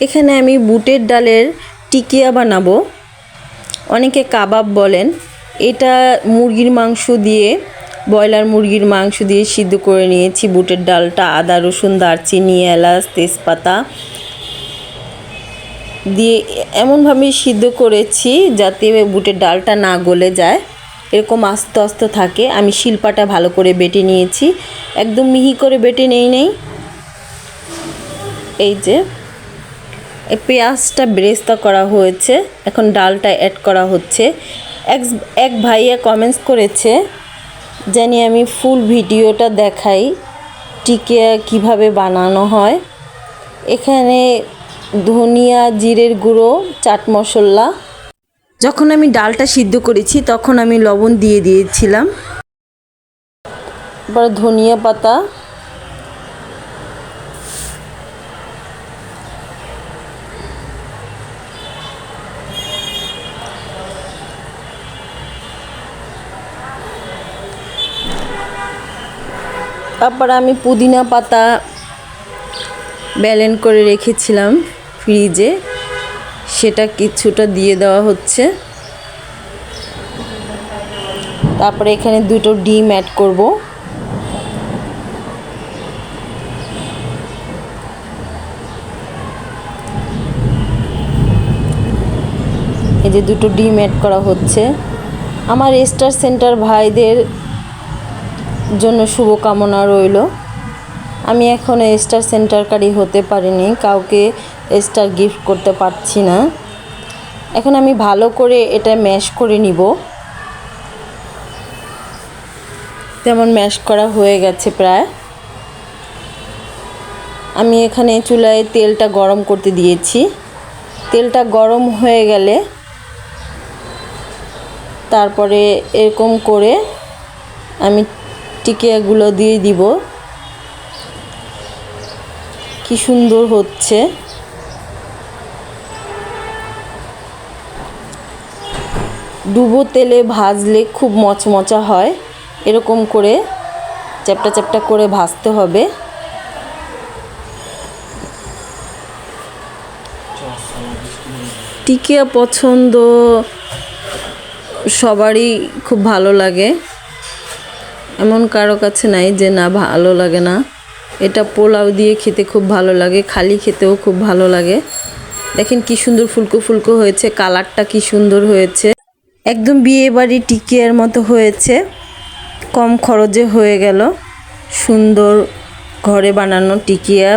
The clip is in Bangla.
এখানে আমি বুটের ডালের টিকিয়া বানাবো। অনেকে কাবাব বলেন, এটা মুরগির মাংস দিয়ে, ব্রয়লার মুরগির মাংস দিয়ে সিদ্ধ করে নিয়েছি বুটের ডালটা, আদা, রসুন, দারচিনি, এলাচ, তেজপাতা দিয়ে এমনভাবে সিদ্ধ করেছি যাতে বুটের ডালটা না গলে যায়। এরকম আস্তে আস্তে থাকে। আমি শিল্পাটা ভালো করে বেটে নিয়েছি। একদম মিহি করে বেটে নেই নেই। এই যে পেঁয়াজটা ব্রেস্তা করা হয়েছে। এখন ডালটা অ্যাড করা হচ্ছে। এক এক ভাইয়া কমেন্টস করেছে, জানি আমি ফুল ভিডিওটা দেখাই, টিকিয়া কীভাবে বানানো হয়। এখানে ধনিয়া, জিরের গুঁড়ো, চাট মশলা। যখন আমি ডালটা সিদ্ধ করেছি, তখন আমি লবণ দিয়ে দিয়েছিলাম। এবার ধনিয়া পাতা। তারপর আমি পুদিনা পাতা ব্যালেন্ড করে রেখেছিলাম ফ্রিজে। সেটা কিছুটা দিয়ে দেওয়া হচ্ছে। তারপরে এখানে দুটো ডিম অ্যাড করব। এই যে দুটো ডিম অ্যাড করা হচ্ছে। আমার স্টার সেন্টার ভাইদের জন্য শুভকামনা রইল। আমি এখন স্টার সেন্টারকারী হতে পারিনি, কাউকে স্টার গিফট করতে পারছি না। এখন আমি ভালো করে এটা ম্যাশ করে নিব। তেমন ম্যাশ করা হয়ে গেছে প্রায়। আমি এখানে চুলায় তেলটা গরম করতে দিয়েছি। তেলটা গরম হয়ে গেলে তারপরে এরকম করে আমি টিকিয়াগুলো দিয়ে দিব। কি সুন্দর হচ্ছে। ডুবো তেলে ভাজলে খুব মচমচা হয়। এরকম করে চ্যাপটা চ্যাপটা করে ভাজতে হবে। টিকিয়া পছন্দ সবারই খুব ভালো লাগে। এমন কারও কাছে নাই যে না ভালো লাগে না। এটা পোলাও দিয়ে খেতে খুব ভালো লাগে, খালি খেতেও খুব ভালো লাগে। দেখেন কি সুন্দর ফুলকো ফুলকো হয়েছে, কালারটা কি সুন্দর হয়েছে। একদম বিয়ে বাড়ি টিকিয়ার মতো হয়েছে, কম খরচে হয়ে গেল। সুন্দর ঘরে বানানো টিকিয়া।